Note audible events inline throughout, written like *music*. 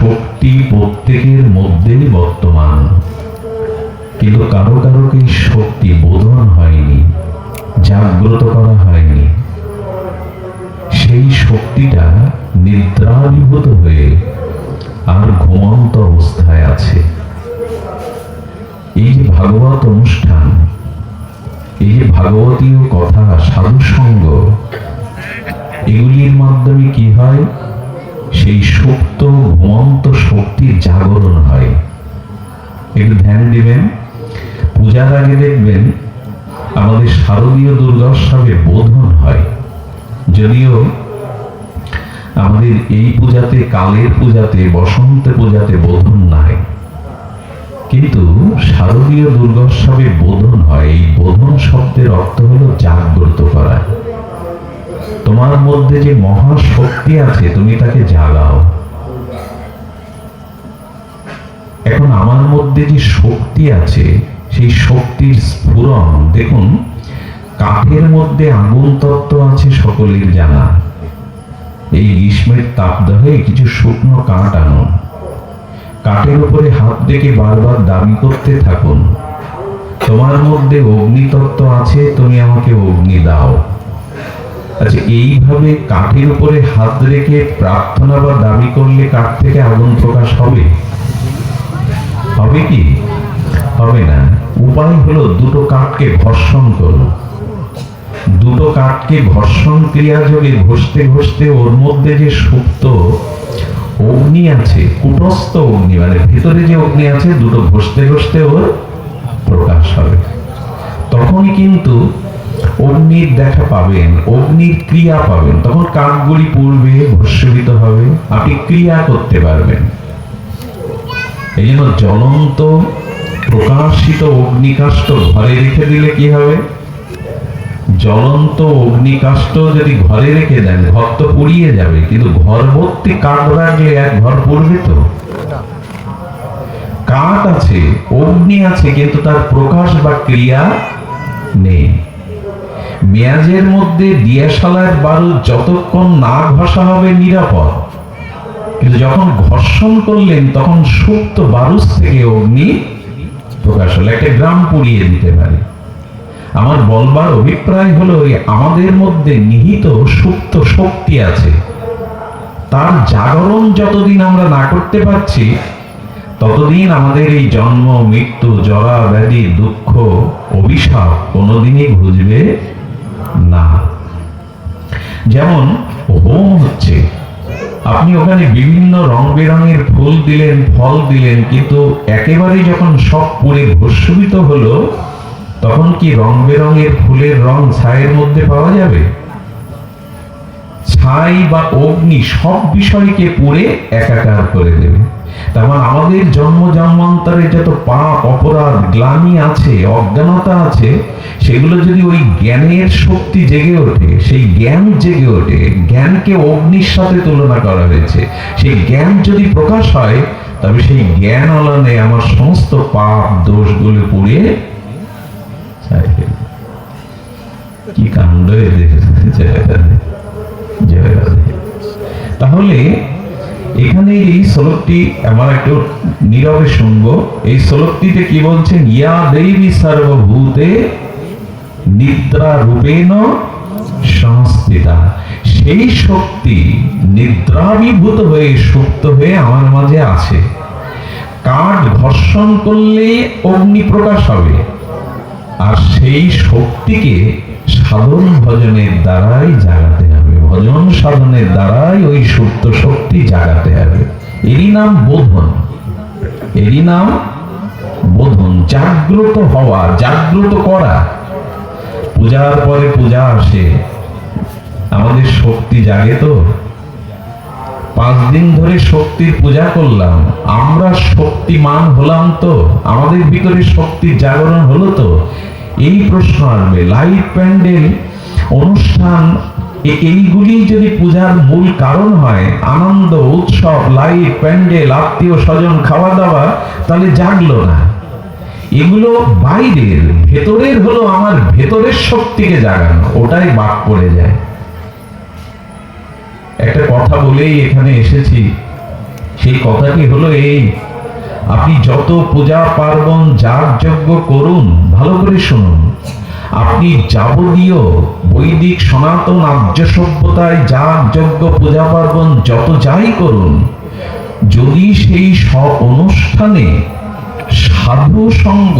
শক্তি প্রত্যেকের মধ্যেই বর্তমান। কিন্তু কারও কারও এই শক্তি বোধন হয়নি, জাগ্রত করা হয়নি? সেই শক্তিটা নিদ্রাভিভূত হয়ে আর ঘুমন্ত অবস্থায় আছে। এই যে ভাগবত অনুষ্ঠান, এই যে ভাগবতীয় কথা সাধু সঙ্গ এগুলির মাধ্যমে কি হয়? সেই সুপ্ত, ঘুমন্ত শক্তির জাগরণ হয়। একটু ধ্যান দিবেন, পূজার আগে দেখবেন আমাদের শারদীয় দুর্গোৎসবে বোধন হয়। যদিও আমাদের এই পূজাতে, কালের পূজাতে, বসন্ত পূজাতে বোধন নাই। কিন্তু শারদীয় দুর্গোৎসবে বোধন হয়। এই বোধন শব্দের অর্থ হলো জাগ্রত করা। তোমার মধ্যে যে মহা শক্তি আছে, তুমি তাকে জাগাও। এখন আমার মধ্যে যে শক্তি আছে, সেই শক্তির স্ফুরণ, দেখুন, কাঠের মধ্যে আগুন তত্ত্ব আছে সকলের জানা। এই গ্রীষ্মের তাপ তাপদাহে কিছু শুকনো কাঠ আনুন। কাঠের উপরে হাত রেখে বারবার দাবি করতে থাকুন। তোমার মধ্যে অগ্নিতত্ত্ব আছে, তুমি আমাকে অগ্নি দাও। আচ্ছা এইভাবে কাঠের উপরে হাত রেখে প্রার্থনা বা দাবি করলে কাঠ থেকে আগুন প্রকাশ হবে? হবে কি? হবে না। উপায় হলো দুটো কাঠকে ঘর্ষণ করো। দুটো কাঠকে ঘর্ষণ ক্রিয়া যোগে ঘষতে ঘষতে ওর মধ্যে যে সুপ্ত অগ্নি আছে, কুটস্থ অগ্নি মানে ভেতরে যে অগ্নি আছে, দুটো ঘষতে ঘষতে ওর প্রকাশ হবে। তখনই কিন্তু অগ্নির দেখা পাবেন অগ্নির ক্রিয়া পাবেন। তখন কাঠগুলি পূর্বে ভস্মীভূত হবে আপনি ক্রিয়া করতে পারবেন। এই জন্য জ্বলন্ত প্রকাশিত অগ্নিকাষ্ট ঘরে রেখে দিলে কি হবে? জ্বলন্ত অগ্নিকাষ্ট যদি ঘরে রেখে দেন ঘর তো পুড়িয়ে যাবে কিন্তু ঘর ভর্তি কাঠ রাখলে এক ঘর পড়বে তো? কাঠ আছে অগ্নি আছে কিন্তু তার প্রকাশ বা ক্রিয়া নেই। মেয়াজের মধ্যে দিয়াশালার বারুদ যতক্ষণ না ঘষা হবে নিরাপদ। কিন্তু যখন ঘর্ষণ করলেন, তখন সুপ্ত বারুস থেকে অগ্নি প্রকাশ হলো। একটা গ্রাম পুড়িয়ে দিতে পারে। আমার বলবার অভিপ্রায় হলো আমাদের মধ্যে নিহিত সুপ্ত শক্তি আছে। তার জাগরণ যতদিন আমরা না করতে পারছি, ততদিন আমাদের এই জন্ম, মৃত্যু জরা ব্যাধি দুঃখ, অভিশাপ কোনোদিনই ঘুচবে না। যেমন হোম হচ্ছে। আপনি ওখানে বিভিন্ন রং বেরঙের ফুল দিলেন, ফল দিলেন, কিন্তু একেবারেই যখন সব পুড়ে ভস্মীভূত হলো, তখন কি রং বেরঙের ফুলের রং ছায়ের মধ্যে পাওয়া যাবে? ছাই বা অগ্নি সব বিষয়কে পুড়ে একাকার করে দেবে। তার মানে আমাদের জন্ম জন্মান্তরে যত পাপ, অপরাধ, গ্লানি আছে, অজ্ঞানতা আছে, সেগুলো যদি ওই জ্ঞানের শক্তি জেগে ওঠে, সেই জ্ঞান জেগে ওঠে, জ্ঞানকে অগ্নির সাথে তুলনা করা হয়েছে, সেই জ্ঞান যদি প্রকাশ হয়, তবে সেই জ্ঞান আলানে আমার সমস্ত পাপ, দোষগুলো পুড়িয়ে কি কাণ্ড। তাহলে এখানে এই শ্লোকটি আমার একটু নীরবে শুনব। এই শ্লোকটিতে কি বলছেন, ইয়া দেবী সর্বভূতে নিদ্রা রূপেণ সংস্থিতা। সেই শক্তি নিদ্রাভিভূত হয়ে, সুপ্ত হয়ে আমার মাঝে আছে। কাঠ ঘর্ষণ করলে অগ্নি প্রকাশ হবে। আর সেই শক্তিকে সাধন ভজনের দ্বারাই জাগাতে ভজন সাধনের দ্বারাই ওই সুপ্ত শক্তি জাগাতে হবে। এরই নাম বোধন। এরই নাম বোধন। জাগ্রত হওয়া, জাগ্রত করা। পূজার পরে পূজা আসে। আমাদের শক্তি জাগে তো। পাঁচ দিন ধরে শক্তির পূজা করলাম। আমরা শক্তিমান হলাম তো। আমাদের ভিতরে শক্তির জাগরণ হলো তো। এই প্রশ্ন আসবে। লাইট প্যান্ডেল অনুষ্ঠান এইগুলি যদি পূজার মূল কারণ হয়, আনন্দ, উৎসব, লাইট, প্যান্ডেল, আত্মীয় স্বজন খাওয়া দাওয়া তাহলে জাগলো না। এগুলো বাইরের, ভেতরের হলো আমার ভেতরের শক্তিকে জাগানো, ওটাই বাদ পড়ে যায়। একটা কথা বলেই এখানে এসেছি, সেই কথাটি হলো এই, আপনি যত পূজা পার্বণ যাগ যজ্ঞ করুন, ভালো করে শুনুন আপনি যাবতীয় বৈদিক সনাতন আর্য সভ্যতায় যাগ যজ্ঞ, পূজা পার্বণ, যত যাই করুন, যদি সেই সব অনুষ্ঠানে সাধু সঙ্গ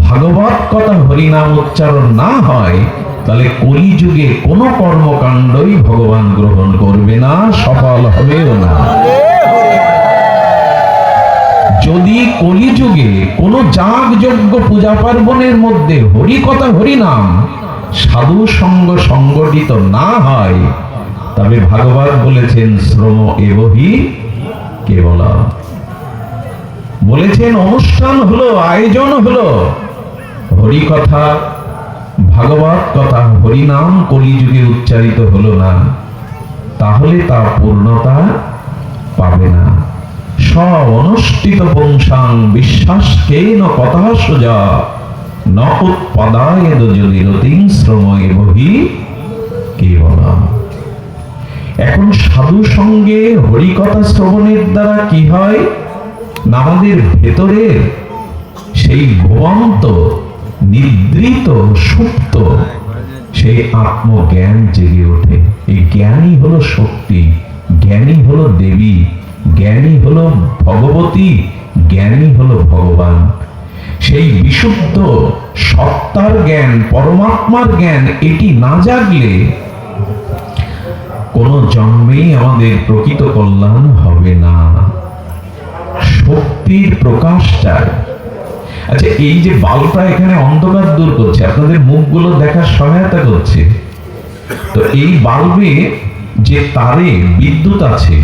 ভাগবত কথা হরিনাম উচ্চারণ না হয়, তাহলে কলিযুগে কোনো কর্মকাণ্ডই ভগবান গ্রহণ করবে না, সফল হবেও না। যদি কলিযুগে কোনো যাগ যজ্ঞ পূজা পার্বণের মধ্যে হরি কথা হরিনাম সাধু সঙ্গ সংগঠিত না হয়, তবে ভাগবত বলেছেন, শ্রম এবহি কেবল বলেছেন, অনুষ্ঠান হলো, আয়োজন হলো হরি কথা ভাগবত কথা হরিনাম কলিযুগে উচ্চারিত হলো না, তাহলে তা পূর্ণতা পাবে না। সব অনুষ্ঠিত পুংসাং বিশ্বাস কেন কথা সোজা ন উৎপদায় যদি রতিং শ্রম এবহি কেবল। এখন সাধু সঙ্গে হরিকথা শ্রবণের দ্বারা কি হয়? না আমাদের ভেতরের সেই ভবন্ত নিদ্রিত, সুপ্ত, সেই আত্মজ্ঞান জেগে ওঠে। এই জ্ঞানই হলো শক্তি, জ্ঞানই হলো দেবী। জ্ঞানই হলো ভগবতী জ্ঞানই হলো ভগবান। সেই বিশুদ্ধ সত্তার জ্ঞান, পরমাত্মার জ্ঞান, এটি না জাগলে কোন জন্মেই আমাদের প্রকৃত কল্যাণ হবে না। শক্তির প্রকাশ চাই। আচ্ছা এই যে বাল্বটা এখানে অন্ধকার দূর করছে, আপনাদের মুখগুলো দেখার সহায়তা করছে। তো এই বাল্বে যে তারে বিদ্যুৎ আছে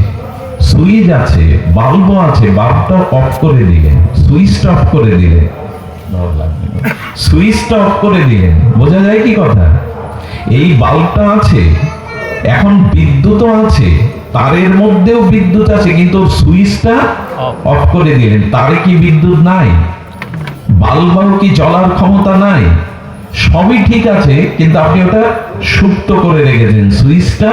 সুইচ আছে বাল্বও আছে, বাল্বটা অফ করে দিলেন সুইচটা অফ করে দিলেন। সুইচটা অফ করে দিলেন। বোঝা যায় কি কথা? এই বাল্বটা আছে, এখন বিদ্যুৎও আছে, তারের মধ্যেও বিদ্যুৎ আছে, কিন্তু সুইচটা অফ করে দিলেন। তারে কি বিদ্যুৎ নাই? বাল্বাও কি জ্বলার ক্ষমতা নাই? সবই ঠিক আছে, কিন্তু আপনি ওটা সুপ্ত করে রেখেছেন। সুইচটা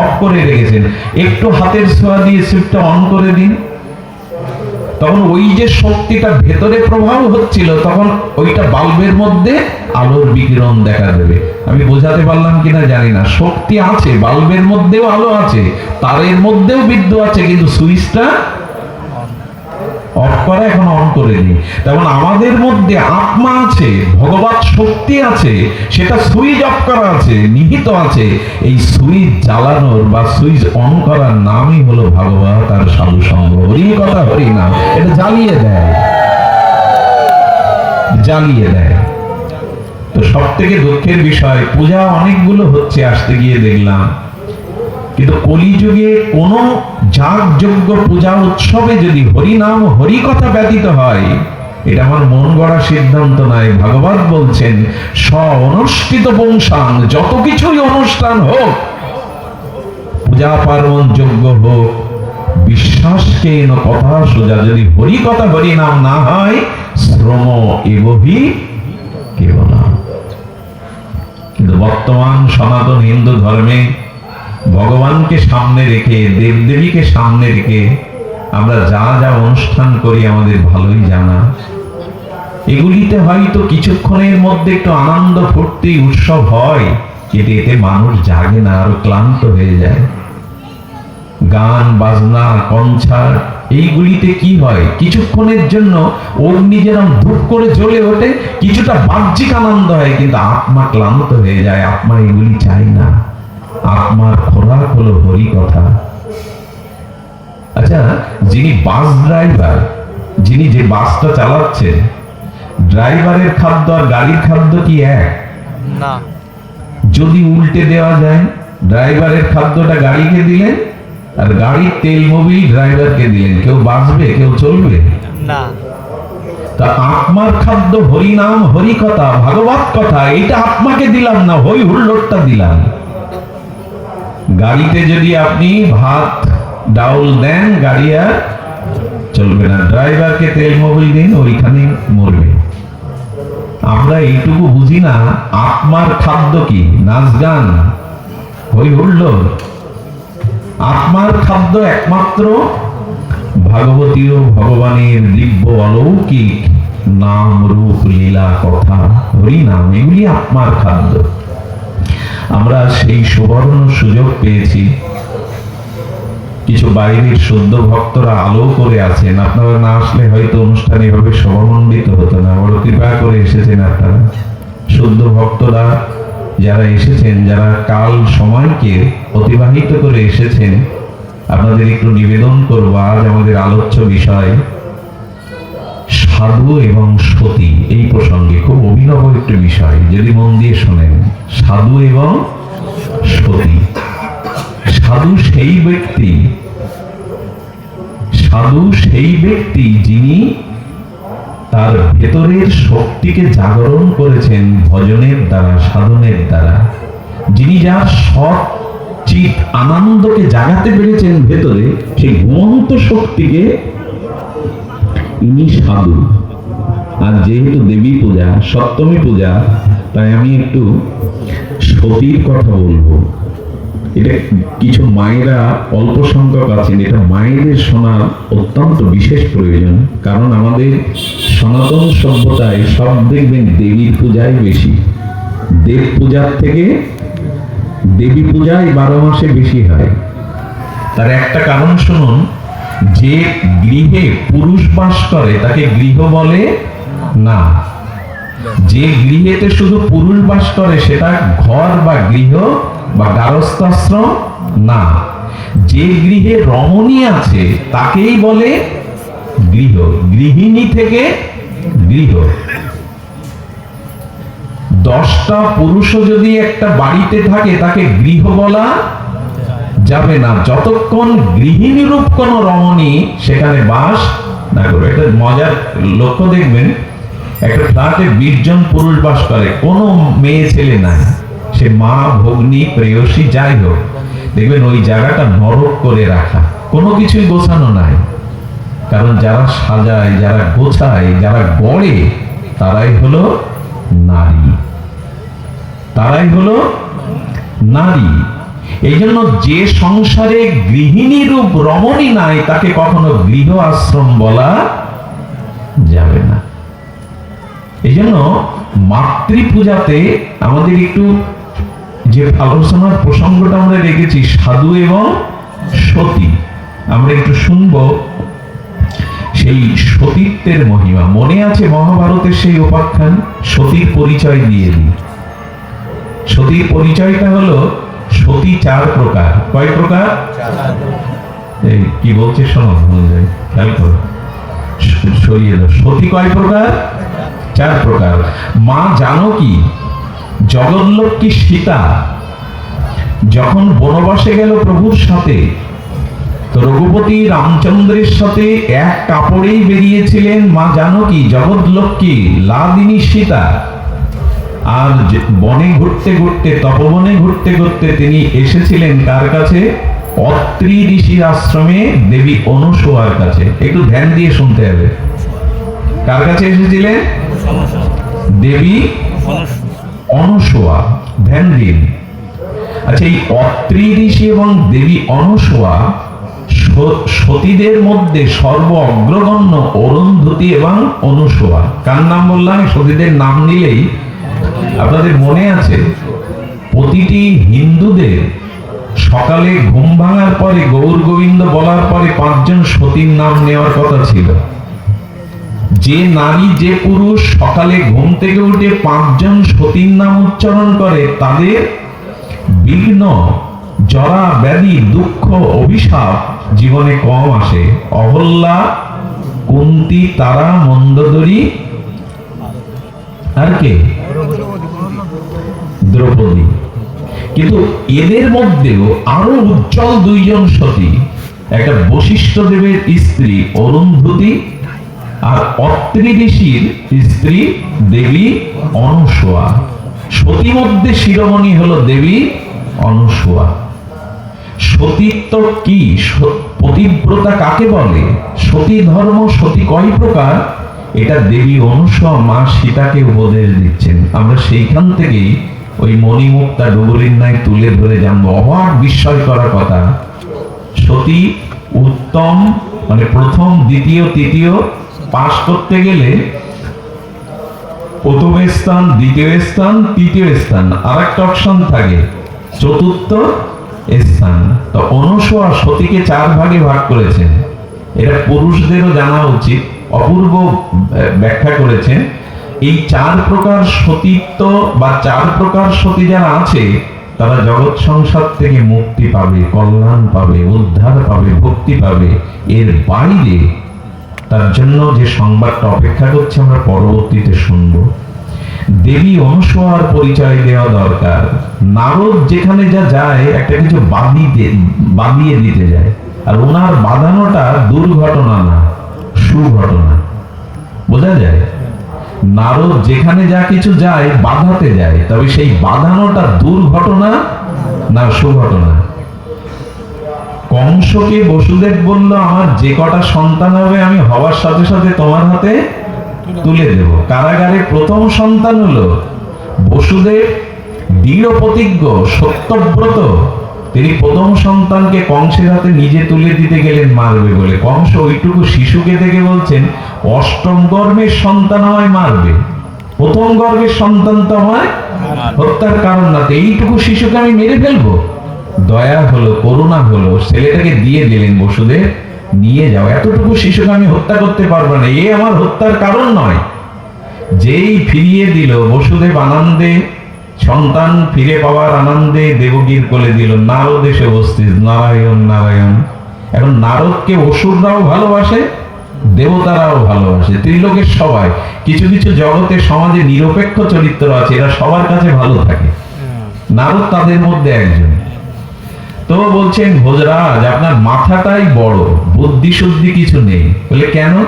অফ করে রেখেছেন। একটু হাতের ছোঁয়া দিয়ে সুইচটা অন করে দিন তখন ওই যে শক্তিটা ভেতরে প্রভাব হচ্ছিল, তখন ওইটা বাল্বের মধ্যে আলোর বিকিরণ দেখা দেবে। আমি বোঝাতে পারলাম কিনা জানি না। শক্তি আছে, বাল্বের মধ্যেও আলো আছে, তারের মধ্যেও বিদ্যুৎ আছে, কিন্তু সুইচটা অফ করা এখন অন তেমন আমাদের মধ্যে আত্মা আছে, ভগবত শক্তি আছে, সেটা সুইচ অফ করা আছে, নিহিত আছে। এই সুইচ জ্বালানোর বা সুইচ অন করার নামই হলো আর সাধু সঙ্গ। কথা হরি এটা জ্বালিয়ে দেয়। জ্বালিয়ে দেয়। তো সব থেকে দুঃখের বিষয়, পূজা অনেকগুলো হচ্ছে, আসতে গিয়ে দেখলাম। কিন্তু কলিযুগে কোন যাগযজ্ঞ পূজা উৎসবে যদি হরিনাম হরি কথা ব্যতীত হয়, এটা আমার মন গড়া সিদ্ধান্ত নয়। ভাগবত বলছেন স্ব অনুষ্ঠিত বংশান, যত কিছুই অনুষ্ঠান হোক, পূজা পার্বণ যোগ্য হোক, বিশ্বাসকে ন কথা সোজা যদি হরি কথা হরি নাম না হয়, শ্রম এবহি কেবল কিন্তু বর্তমান সনাতন হিন্দু ধর্মে ভগবানকে সামনে রেখে, দেবদেবীকে সামনে রেখে আমরা যা যা অনুষ্ঠান করি আমাদের ভালোই জানা। এগুলিতে হয়তো কিছুক্ষণের মধ্যে একটু আনন্দ ফুর্তি, উৎসব হয়, কিন্তু এতে মানুষ জাগে না, আরও ক্লান্ত হয়ে যায়। গান, বাজনা, কনসার্ট, এইগুলিতে কি হয়? কিছুক্ষণের জন্য অগ্নি যেরকম ধূপ করে জ্বলে ওঠে, কিছুটা বাহ্যিক আনন্দ হয়, কিন্তু আত্মা ক্লান্ত হয়ে যায়, আত্মা এগুলি চায় না। আত্মার খোরাক হলো হরি কথা? আচ্ছা যিনি বাস ড্রাইভার যিনি যে বাসটা চালাচ্ছেন ড্রাইভারের খাদ্য আর গাড়ির খাদ্য কি এক? না। যদি উল্টে দেওয়া যায় ড্রাইভারের খাদ্যটা গাড়িকে দিলেন আর গাড়ির তেল মোবিল ড্রাইভারকে দিলেন কেউ বাঁচবে কেউ চলবে? না। তা আত্মার খাদ্য হরি নাম হরি কথা ভাগবত কথা এটা আত্মাকে দিলাম না হই হুল্লোড়টা দিলাম। গাড়িতে যদি আপনি ভাত, ডাউল দেন, গাড়ি আর চলবে না। ড্রাইভারকে তেল মোবিল দিন, ওইখানে মরবে। আমরা এইটুকু বুঝি না, আত্মার খাদ্য কি? নাচ গান? হই হুল্লোড়। আত্মার খাদ্য একমাত্র ভাগবতীয় ভগবানের দিব্য অলৌকিক নাম রূপ লীলা কথা। হরিনাম এগুলি আপনার খাদ্য। আমরা সেই সুবর্ণ সুযোগ পেয়েছি। কিছু বাইরের শুদ্ধ ভক্তরা আলো করে আছেন। আপনারা না আসলে হয়তো অনুষ্ঠান এভাবে সভামণ্ডিত হতো না। বড় কৃপা করে এসেছেন আপনারা। শুদ্ধ ভক্তরা যারা এসেছেন, যারা কাল সময়কে অতিবাহিত করে এসেছেন, আপনাদের একটু নিবেদন করব। আজ আমাদের আলোচ্য বিষয় সাধু এবং সতী, এই প্রসঙ্গে খুব অভিনব একটি বিষয়, যদি মন দিয়ে শোনেন, সাধু এবং সতী। সাধু সেই ব্যক্তি, সাধু সেই ব্যক্তি যিনি তার ভেতরের শক্তিকে জাগরণ করেছেন ভজনের দ্বারা, সাধনের দ্বারা। যিনি যার সৎ চিত আনন্দকে জাগাতে পেরেছেন ভেতরে, সেই ঘুমন্ত শক্তিকে ইনি সাধু আর যেহেতু দেবী পূজা, সপ্তমী পূজা, তাই আমি একটু সতীর কথা বলব। এটা কিছু মায়েরা অল্প সংখ্যক আছেন, এটা মায়েদের শোনা অত্যন্ত বিশেষ প্রয়োজন, কারণ আমাদের সনাতন সভ্যতায় সব দেখবেন দেবীর পূজাই বেশি। দেব পূজার থেকে দেবী পূজাই বারো মাসে বেশি হয়। তার একটা কারণ শুনুন যে গৃহে পুরুষ বাস করে, তাকে গৃহ বলে না। যে গৃহেতে শুধু পুরুষ বাস করে সেটা ঘর বা গৃহ বা গারস্থাশ্রম না। যে গৃহে রমণী আছে, তাকেই বলে গৃহ, গৃহিণী থেকে গৃহ। দশটা পুরুষও যদি একটা বাড়িতে থাকে, তাকে গৃহ বলা যাবে না। যতক্ষণ গৃহিণী রূপ কোন রমণী সেখানে বাস না করবে। এটা মজার লক্ষ্য দেখবেন, একটা ফ্ল্যাটে বিশ জন পুরুষ বাস করে, কোনো মেয়ে ছেলে নাই। সে মা, ভগ্নী, প্রেয়সী, যাই হোক, দেখবেন ওই জায়গাটা নরক করে রাখা। কোনো কিছুই গোছানো নাই। কারণ যারা সাজায়, যারা গোছায়, যারা গড়ে, তারাই হলো নারী। তারাই হলো নারী। এই জন্য যে সংসারে গৃহিণী রূপ রমণী নাই, তাকে কখনো গৃহ আশ্রম বলা যাবে না। এই জন্য মাতৃপূজাতে আমাদের একটু যে আলোচনার প্রসঙ্গটা আমরা রেখেছি, সাধু এবং সতী, আমরা একটু শুনব সেই সতীত্বের মহিমা। মনে আছে মহাভারতের সেই উপাখ্যান? সতীর পরিচয় দিয়ে দিই। সতীর পরিচয়টা হলো সতী চার প্রকার। কয় প্রকার? কি বলছে সতী কয় প্রকার? চার প্রকার। মা জানো কি? সীতা। যখন বনবাসে গেল প্রভুর সাথে, তো রঘুপতি রামচন্দ্রের সাথে এক কাপড়েই বেরিয়েছিলেন। মা জানকী জগৎলক্ষ্মী লাদিনী সীতা। আর বনে ঘুরতে ঘুরতে, তপবনে ঘুরতে ঘুরতে তিনি এসেছিলেন তার কাছে? অত্রি ঋষির আশ্রমে দেবী অনুসোয়ার কাছে। একটু ধ্যান দিয়ে শুনতে হবে। কার কাছে এসেছিলেন? দেবী অনুসোয়া। ধ্যান দিন। আচ্ছা এই অত্রি ঋষি এবং দেবী অনুসোয়া সতীদের মধ্যে সর্ব অগ্রগণ্য অরুন্ধতি এবং অনুসোয়া। কার নাম বললাম? সতীদের নাম নিলেই আপনাদের মনে আছে, প্রতিটি হিন্দুদের সকালে ঘুম ভাঙার পরে, গৌর গোবিন্দ বলার পরে পাঁচজন সতীর নাম নেওয়ার কথা ছিল। যে নারী, যে পুরুষ সকালে ঘুম থেকে উঠে পাঁচজন সতীর নাম উচ্চারণ করে, তাদের বিঘ্ন, জরা, ব্যাধি, দুঃখ, অভিশাপ জীবনে কম আসে। অহল্যা, কুন্তি, তারা, মন্দদরি আর কে দ্রৌপদী। কিন্তু এদের মধ্যেও আরও উজ্জ্বল দুইজন সতী, একটা বশিষ্ঠ দেবের স্ত্রী অরুন্ধতী আর অত্রি ঋষির স্ত্রী দেবী অনুসোয়া সতী মধ্যে শিরোমণি হলো দেবী অনুসোয়া সতীত্ব কি? পতিব্রতা কাকে বলে? সতী ধর্ম সতী কয় প্রকার? এটা দেবী অনুসোয়া মা সীতাকে উপদেশ দিচ্ছেন। আমরা সেইখান থেকেই ওই মণিমুক্তা ডুবুরির ন্যায় তুলে ধরে জানব। অবাক বিস্ময় করার কথা। সতী উত্তম মানে প্রথম, দ্বিতীয়, তৃতীয়, পাশ করতে গেলে প্রথম স্থান, দ্বিতীয় স্থান, তৃতীয় স্থান আর একটা অপশন থাকে, চতুর্থ স্থান। তো অনুসোয়া সতীকে চার ভাগে ভাগ করেছেন। এটা পুরুষদেরও জানা উচিত। অপূর্ব ব্যাখ্যা করেছেন। এই চার প্রকার সতীত্ব বা চার প্রকার সতী যারা আছে, তারা জগৎ সংসার থেকে মুক্তি পাবে, কল্যাণ পাবে, উদ্ধার পাবে, ভক্তি পাবে। এর বাইরে তার জন্য যে সংবাদটা অপেক্ষা করছে আমরা পরবর্তীতে শুনব। দেবী অনুসোয়ার পরিচয় দেওয়া দরকার। নারদ যেখানে যা যায়, একটা কিছু বাদিতে বাদিয়ে দিতে যায়। আর ওনার বাঁধানোটা দুর্ঘটনা না। সুঘটনা বোঝা যায়? নারদ যেখানে যা কিছু যায়, বাধাতে যায়, তবে সেই বাঁধানোটা দুর্ঘটনা না সুঘটনা? কংসকে বসুদেব বলল, আমার যে কটা সন্তান হবে, আমি হওয়ার সাথে সাথে তোমার হাতে তুলে দেব। কারাগারে প্রথম সন্তান হলো বসুদেব দৃঢ় প্রতিজ্ঞ সত্যব্রত। তিনি প্রথম সন্তানকে কংসের হাতে নিজে তুলে দিতে গেলেন মারবে বলে। কংস ওইটুকু শিশুকে দেখে বলছেন, অষ্টম গর্ভের সন্তান আমায় মারবে। প্রথম গর্ভের সন্তান তো আমায় হত্যার কারণ না এইটুকু শিশুকে আমি মেরে ফেলব? দয়া হলো, করুণা হলো ছেলেটাকে দিয়ে দিলেন বসুদেব, নিয়ে যাও, এতটুকু শিশুকে আমি হত্যা করতে পারব না, এ আমার হত্যার কারণ নয়। যেই ফিরিয়ে দিল, বসুদেব আনন্দে সন্তান ফিরে পাওয়ার আনন্দে দেবগীর কোলে দিল, নারদ এসে উপস্থিত, নারায়ণ নারায়ণ। এখন নারদকে অসুররাও ভালোবাসে, দেবতারাও ভালোবাসে, ত্রিলোকের সবাই। কিছু কিছু জগতে সমাজে নিরপেক্ষ চরিত্র আছে, এরা সবার কাছে ভালো থাকে। নারদ তাদের মধ্যে একজন। তো বলছেন, ভোজরাজ, আপনার মাথাটাই বড় বুদ্ধি শুদ্ধি কিছু নেই। বলে, কেন?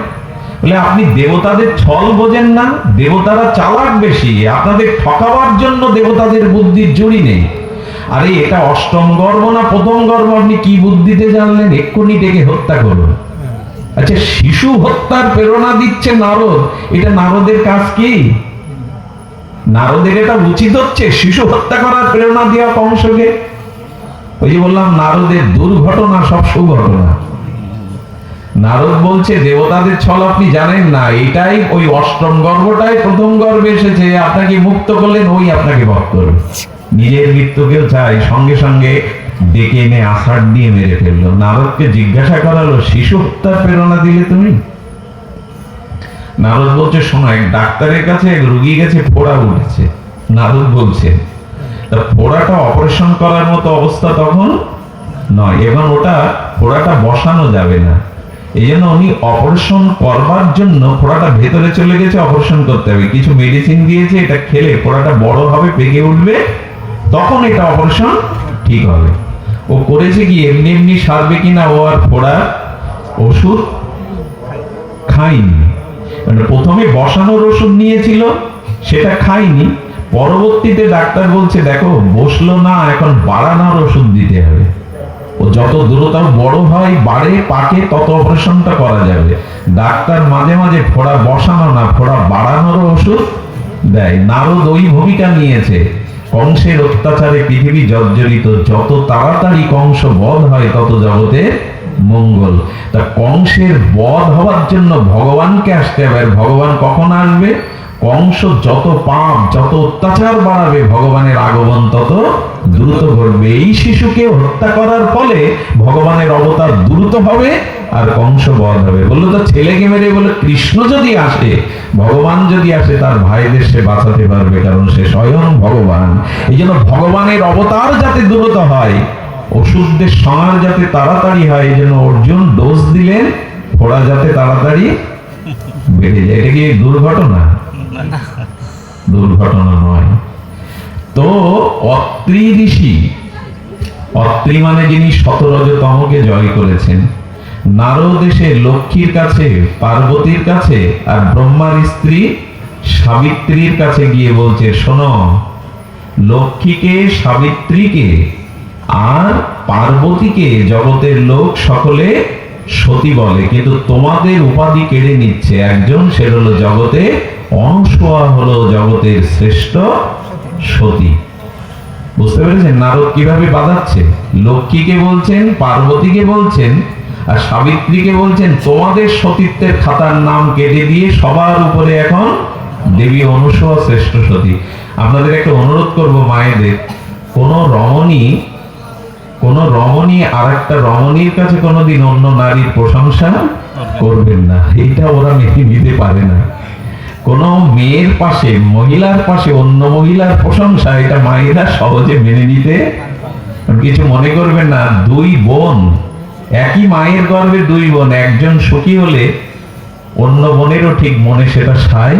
বলে আপনি দেবতাদের ছল বোঝেন না, দেবতারা চালাক বেশি, আপনাদের ঠকাবার জন্য দেবতাদের বুদ্ধির জুড়ি নেই। আরে, এটা অষ্টম গর্ব না প্রথম গর্ব? আপনি কি বুদ্ধিতে জানলেন? এক্ষুনি ডেকে হত্যা করুন। আচ্ছা শিশু হত্যার প্রেরণা দিচ্ছে নারদ। এটা নারদের কাজ কি? নারদের এটা উচিত হচ্ছে, শিশু হত্যা করার প্রেরণা দেওয়া কংসকে। ওই যে বললাম, নারদের দুর্ঘটনা সব সুঘটনা। নারদ বলছে, দেবতাদের ছল আপনি জানেন না, এটাই ওই অষ্টম গর্ভটাই প্রথম গর্ভে এসেছে, আপনাকে মুক্ত করলেন, ওই আপনাকে বধ করবে। নিজের মৃত্যুকেও চাই, সঙ্গে সঙ্গে ডেকে এনে আষাঢ় দিয়ে মেরে ফেলল। নারদকে জিজ্ঞাসা করালো, শিশু হত্যার প্রেরণা দিলে তুমি? নারদ বলছে, শোনো, এক ডাক্তারের কাছে এক রুগী গেছে, ফোড়া উঠেছে। নারদ বলছে, তা ফোড়াটা অপারেশন করার মতো অবস্থা তখন নয় এবং ওটা ফোড়াটা বসানো যাবে না। এই জন্য উনি অপারেশন করবার জন্য ফোড়াটা ভেতরে চলে গেছে অপারেশন করতে হবে। কিছু মেডিসিন দিয়েছে, এটা খেলে ফোড়াটা বড় হবে পেকে উঠবে, তখন এটা অপারেশন ঠিক হবে। ও করেছে কি, এমনি এমনি সারবে কিনা, ও আর ফোড়া ওষুধ খাইনি মানে প্রথমে বসানোর ওষুধ নিয়েছিল, সেটা খাইনি পরবর্তীতে ডাক্তার বলছে, দেখো, বসল না, এখন বাড়ানোর ওষুধ দিতে হবে। ও যত দ্রুত বড় হয়, বাড়ে, পাকে, তত অপারেশনটা করা যাবে। ডাক্তার মাঝে মাঝে ফোড়া বসানো না, ফোড়া বাড়ানোর ওষুধ দেয়। নারদ ওই ভূমিকা নিয়েছে। কংসের অত্যাচারে পৃথিবী জর্জরিত। যত তাড়াতাড়ি কংস বধ হয়, তত জগতে মঙ্গল। তা কংসের বধ হওয়ার জন্য ভগবানকে আসতে হবে। আর ভগবান কখন আসবে? কংস যত পাপ, যত অত্যাচার বাড়াবে ভগবানের আগমন, তত দ্রুত ঘটবে। এই শিশুকে হত্যা করার ফলে ভগবানের অবতার দ্রুত হবে আর কংস বধ হবে। বলল তো ছেলেকে মেরে বলে কৃষ্ণ যদি আসে, ভগবান যদি আসে, তার ভাইদের সে বাঁচাতে পারবে, কারণ সে স্বয়ং ভগবান। এই জন্য ভগবানের অবতার যাতে দ্রুত হয় ওষুধদের সংহার যাতে তাড়াতাড়ি হয়, এই জন্য অর্জুন ডোজ দিলেন ফোড়া যাতে তাড়াতাড়ি বেড়ে যায়। এটা কি দুর্ঘটনা? *laughs* দুর্ঘটনা নয়। তো অত্রি ঋষি, অত্রি মানে যিনি শতরজতমকে জয় করেছেন, নারদ এসে লক্ষ্মীর কাছে, পার্বতীর কাছে আর ব্রহ্মার স্ত্রী সাবিত্রীর কাছে গিয়ে বলছে, শোনো, লক্ষ্মীকে, সাবিত্রীকে আর পার্বতীকে জগতের লোক সকলে সতী বলে, কিন্তু তোমাদের উপাধি কেড়ে নিচ্ছে। একজন সে হলো জগতে অংশোয়া হলো জগতের শ্রেষ্ঠ সতী। বুঝতে পেরেছেন? নারদ কীভাবে বাধাচ্ছে লক্ষ্মীকে বলছেন, পার্বতীকে বলছেন, আর সাবিত্রীকে বলছেন, তোমাদের সতীত্বের খাতার নাম কেটে দিয়ে সবার উপরে এখন দেবী অনুসয়া শ্রেষ্ঠ সতী। আপনাদের একটা অনুরোধ করব মায়েদের, কোন রমণী কোন রমণী আর একটা রমণীর কাছে কোনোদিন অন্য নারীর প্রশংসা করবেন না। এটা ওরা মেনে নিতে পারে না। কোন মেয়ের পাশে, মহিলার পাশে, অন্য মহিলার প্রশংসা, এটা মায়েরা সহজে মেনে নিতে কিছু মনে করবেন না। দুই বোন, একই মায়ের গর্ভে দুই বোন, একজন সুখী হলে অন্য বোনেরও ঠিক মনে সেটা সায়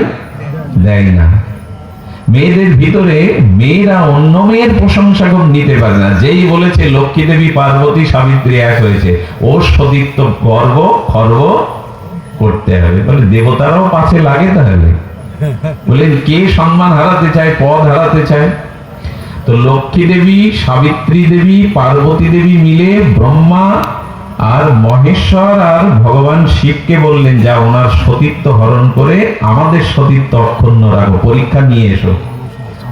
দেয় না। মেয়েদের ভিতরে মেয়েরা অন্য মেয়ের প্রশংসা খুব নিতে পারে না। যেই বলেছে, লক্ষ্মী দেবী, পার্বতী, সাবিত্রী এক হয়েছে। ও সতীত্ব গর্ব, খর্ব করতে হবে। বলে, দেবতারাও পাশে লাগে তাহলে। বলেন কে সম্মান হারাতে চায়, পদ হারাতে চায়? তো লক্ষ্মী দেবী, সাবিত্রী দেবী, পার্বতী দেবী মিলে ব্রহ্মা আর মহেশ্বর আর ভগবান শিবকে বললেন, যা ওনার সতীত্ব হরণ করে আমাদের সতীত্ব অক্ষুণ্ণ রাখো, পরীক্ষা নিয়ে এসো।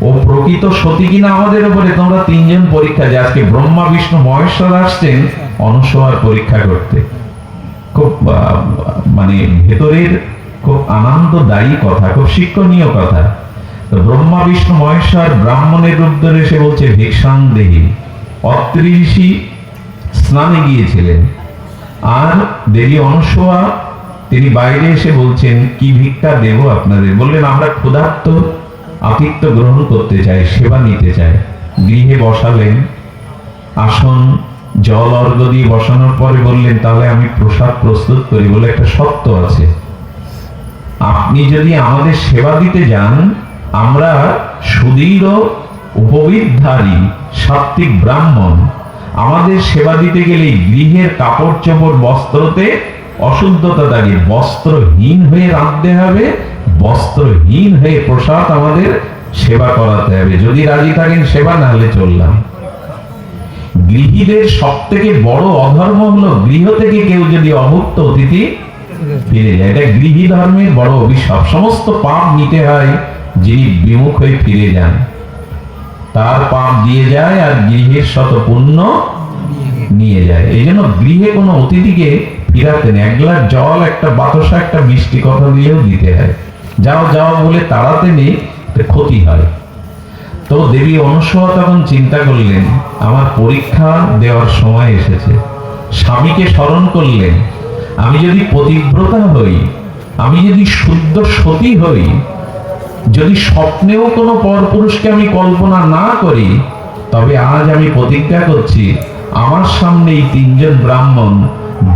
ও প্রকৃত সতী কিনা আমাদের উপরে? তোমরা তিনজন পরীক্ষা যে আজকে ব্রহ্মা, বিষ্ণু, মহেশ্বর আসছেন অনসহার পরীক্ষা করতে। খুব মানে ভেতরের খুব আনন্দদায়ী কথা, খুব শিক্ষণীয় কথা। তো ব্রহ্মা, বিষ্ণু, মহেশ্বর, ব্রাহ্মণের রূপ ধরে এসে বলছে, ভিক্ষাং দেহী। অত্রি ঋষি স্নানে গিয়েছিলেন। আর দেবী অনসোয়া তিনি বাইরে এসে বলছেন, কি ভিক্ষা দেব আপনাদের? বললেন, আমরা ক্ষুধার্ত, আতিথ্য গ্রহণ করতে চাই, সেবা নিতে চাই। গৃহে বসালেন, আসন জল অর্ঘ দিয়ে বসানোর পরে বললেন, তাহলে আমি প্রসাদ প্রস্তুত করি বলে একটা সত্য আছে। আপনি যদি আমাদের সেবা দিতে যান, আমরা সুদৃঢ় উপবিধারী সাত্বিক ব্রাহ্মণ। আমাদের সেবা দিতে গেলে গৃহের কাপড় চোপড় বস্ত্রতে অশুদ্ধতা দাঁড়িয়ে বস্ত্রহীন হয়ে রাঁধতে হবে, বস্ত্রহীন হয়ে প্রসাদ আমাদের সেবা করাতে হবে। যদি রাজি থাকেন সেবা না হলে চললাম। গৃহীদের সব থেকে বড় অধর্ম হলো গৃহ থেকে কেউ যদি অভুক্ত অতিথি ফিরে যায়। এটা গৃহী ধর্মের বড় অভিশাপ। সমস্ত পাপ নিতে হয় যিনি বিমুখ হয়ে ফিরে যান। তার পাপ দিয়ে যায় আর গৃহের শত পুণ্য নিয়ে যায়। এই জন্য গৃহে কোনো অতিথিকে ফিরাতে নেই। এক গ্লাস জল, একটা বাতাসা, একটা মিষ্টি কথা দিলেও দিতে হয়। যাও যাও বলে তাড়াতে নেই ক্ষতি হয়। তো দেবী অনুসয়া তখন চিন্তা করলেন, আমার পরীক্ষা দেওয়ার সময় এসেছে। স্বামীকে স্মরণ করলেন, আমি যদি পতিব্রতা হই, আমি যদি শুদ্ধ সতী হই, যদি স্বপ্নেও কোনো পরপুরুষকে আমি কল্পনা না করি, তবে আজ আমি প্রতিজ্ঞা করছি, আমার সামনে এই তিনজন ব্রাহ্মণ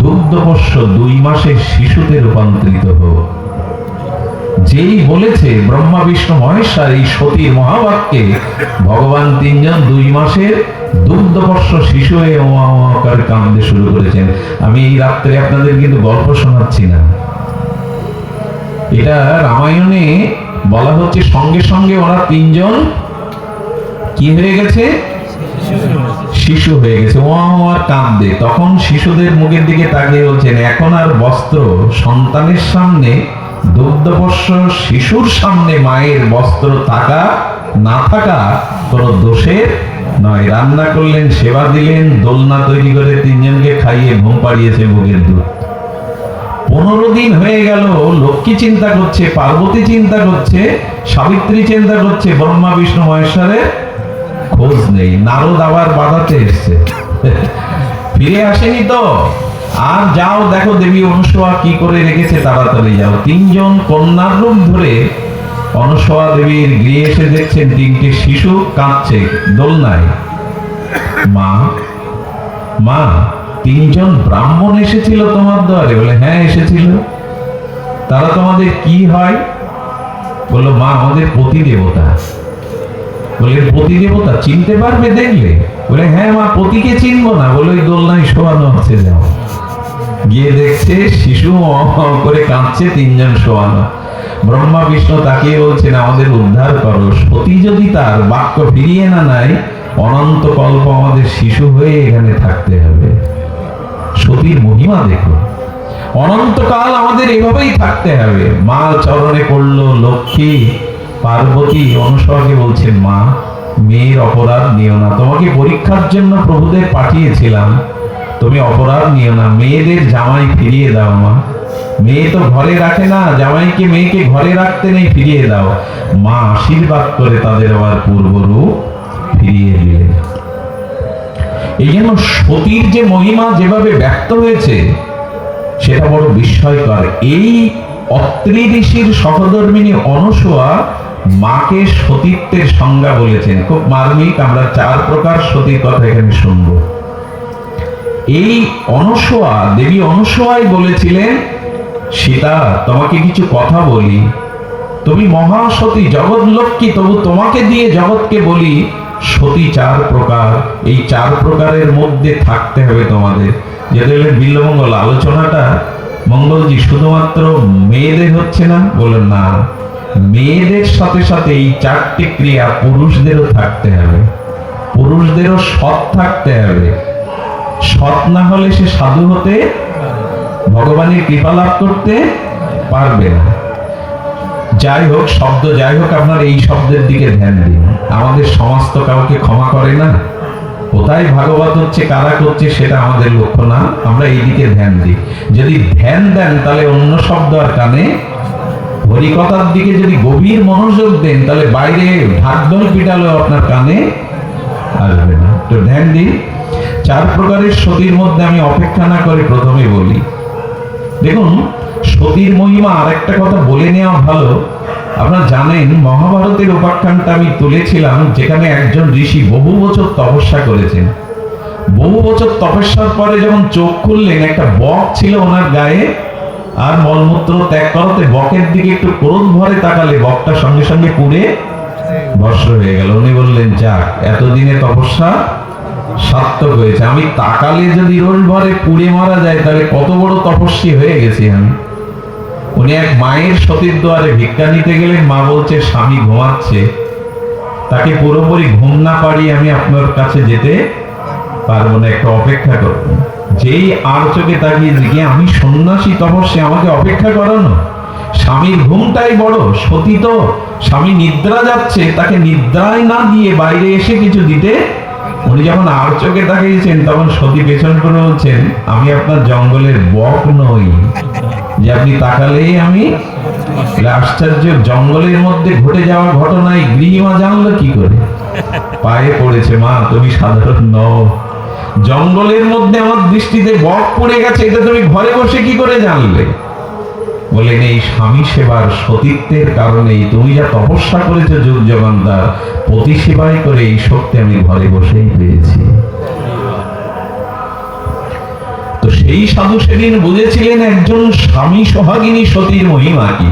দুগ্ধপোষ্য দুই মাসের শিশুতে রূপান্তরিত হোক। যেই বলেছে ব্রহ্মা, বিষ্ণু, মহেশ্বর এই সতীর মহাবাক্যে, ভগবান তিনজন দুই মাসের দুগ্ধবর্ষ শিশু হয়ে ওয়া ওয়া করে কাঁদতে শুরু করেছেন। আমি এই রাত্রে আপনাদের কিন্তু গল্প শোনাচ্ছি না। এটা রামায়ণে বলা হচ্ছে সঙ্গে সঙ্গে ওরা তিনজন কি হয়ে গেছে? শিশু হয়ে গেছে। ও আর কাঁদবে তখন শিশুদের মুখের দিকে তাকিয়ে বলছেন, এখন আর বস্ত্র সন্তানের সামনে দুগ্ধপোষ্য শিশুর সামনে মায়ের বস্ত্র থাকা, না থাকা কোনো দোষের নয়। রান্না করলেন, সেবা দিলেন, দোলনা তৈরি করে তিনজনকে খাইয়ে ঘুম পাড়িয়েছে মুখের দুধ পনেরো দিন হয়ে গেল, লক্ষ্মী চিন্তা করছে, পার্বতী চিন্তা করছে, সাবিত্রী চিন্তা করছে, ব্রহ্মা, বিষ্ণু, মহেশ্বরের খোঁজ নেই। নারদ আবার বাধাতে এসছে। ফিরে আসেনি তো? আর যাও, দেখো দেবী অনুসয়া কি করে রেখেছে তাড়াতাড়ি যাও। তিনজন কন্যার রূপ ধরে অনুসয়া দেবীর গৃহে এসে দেখছেন, তিনটে শিশু কাঁদছে দোলনায়। মা মা, তিনজন ব্রাহ্মণ এসেছিল তোমার দ্বারে বলে হ্যাঁ এসেছিল। তারা তোমাদের কি হয়? বলল, মা, আমাদের পতি দেবতা বলে পতি দেবতা চিনতে পারবে দেখলে? বলে হ্যাঁ মা, পতিকে চিনবো না। বলে, ওই দোলনায় শোয়ানো আছে, যাও। গিয়ে দেখছে শিশু করে কাঁদছে তিনজন শোয়ানো ব্রহ্মা, বিষ্ণু তাকিয়ে বলছেন, আমাদের উদ্ধার করো। সতী যদি তার বাক্য ফিরিয়ে না নাই অনন্ত কল্প আমাদের শিশু হয়ে এখানে থাকতে হবে। সতীর মহিমা দেখো। অনন্তকাল আমাদের এভাবেই থাকতে হবে। মা চরণে পড়ল লক্ষ্মী, পার্বতী অনুসরকে বলছেন, মা, মেয়ের অপরাধ নিও না। তোমাকে পরীক্ষার জন্য প্রভুদের পাঠিয়েছিলাম। তুমি অপরাধ নিও না। মেয়েদের জামাই ফিরিয়ে দাও মা। মেয়ে তো ঘরে রাখে না, জামাইকে মেয়েকে ঘরে রাখতে নেই, ফিরিয়ে দাও। মা আশীর্বাদ করে তাদের আবার পূর্বরূপ ফিরিয়ে দিলেন। এই জন্য সতীর যে মহিমা যেভাবে ব্যক্ত হয়েছে, সেটা বড় বিস্ময়কর। এই অত্রি ঋষির সহধর্মিনী অনসোয়া মাকে সতীত্বের সংজ্ঞা বলেছেন। খুব মার্মিক, আমরা চার প্রকার সতীর কথা এখানে শুনব। এই অনসোয়া দেবী অনসোয়াই বলেছিলেন, সীতা, তোমাকে কিছু কথা বলি। তুমি মহাসতী জগৎ লক্ষ্মী তবু তোমাকে দিয়ে জগৎকে বলি, সতী চার প্রকার। এই চার প্রকারের মধ্যে থাকতে হবে তোমাদের। যেটা হলেন বিল্লমঙ্গল আলোচনাটা, মঙ্গলজি শুধুমাত্র মেয়েদের হচ্ছে না? বলেন না, মেয়েদের সাথে সাথে এই চারটি ক্রিয়া পুরুষদেরও থাকতে হবে। পুরুষদেরও সৎ থাকতে হবে। সৎ না হলে সে সাধু হতে ভগবানের কৃপা লাভ করতে পারবে না। যাই হোক, শব্দ যাই হোক, আপনার এই শব্দের দিকে ধ্যান দিন। আমাদের সমাজ তো কাউকে ক্ষমা করে না। কোথায় ভাগবত হচ্ছে, কারা করছে, সেটা আমাদের লক্ষ্য না। আমরা এই দিকে ধ্যান দিই। যদি ধ্যান দেন, তাহলে অন্য শব্দ আর কানে হরিকতার দিকে যদি গভীর মনোযোগ দেন, তাহলে বাইরে ঢাকঢোল পিটালেও আপনার কানে আসবে না। তো ধ্যান দিন। চার প্রকারের সতীর মধ্যে আমি অপেক্ষা না করে প্রথমে বলি। দেখুন, সতীর মহিমা আর একটা কথা বলে নেওয়া ভালো। আপনারা জানেন, মহাভারতের উপাখ্যানটা আমি তুলেছিলাম, যেখানে একজন ঋষি বহু বছর তপস্যা করেছেন। বহু বছর তপস্যার পরে যখন চোখ খুললেন, একটা বক ছিল ওনার গায়ে, আর মলমূত্র ত্যাগ করাতে বকের দিকে একটু ক্রোধ ভরে তাকালে বকটা সঙ্গে সঙ্গে পুড়ে ভস্ম হয়ে গেল। উনি বললেন, যাক, এতদিনে তপস্যা সার্থক হয়েছে। আমি তাকালে যদি রোল ভরে পুড়ে মারা যায়, তাহলে কত বড় তপস্বী হয়ে গেছি আমি। উনি এক মায়ের সতীর দ্বারে ভিক্ষা নিতে গেলেন, মা বলছে, স্বামী ঘুমাচ্ছে। তাকে পুরোপুরি ঘুম না পারি আমি আপনার কাছে যেতে পারব না, একটা অপেক্ষা করব। যেই আর চোখে তাকিয়ে দিকে আমি সন্ন্যাসী তপস্যা আমাকে অপেক্ষা করানো? স্বামীর ঘুমটাই বড়, সতী তো। স্বামী নিদ্রা যাচ্ছে, তাকে নিদ্রায় না দিয়ে বাইরে এসে কিছু দিতে উনি যখন আর চোখে তাকিয়েছেন, তখন সতী পেছন করে বলছেন, আমি আপনার জঙ্গলের বক নই। যে আপনি তাকালেই আমি আশ্চর্য, জঙ্গলের মধ্যে ঘটে যাওয়া ঘটনায় গৃহিমা জানলো কি করে? পায়ে পড়েছে, মা, তুমি সাধারণ নও। জঙ্গলের মধ্যে আমার দৃষ্টিতে বক পড়ে গেছে, এটা তুমি ঘরে বসে কি করে জানলে? বলেন, এই স্বামী সেবার সতীত্বের কারণেই তুমি যা তপস্যা করেছ, যুগ জগন্দার প্রতি সেবাই করে, এই শক্তি আমি ঘরে বসেই পেয়েছি। তো সেই সাধু সেদিন বুঝেছিলেন, একজন স্বামী সোহাগিনী সতীর মহিমা কি?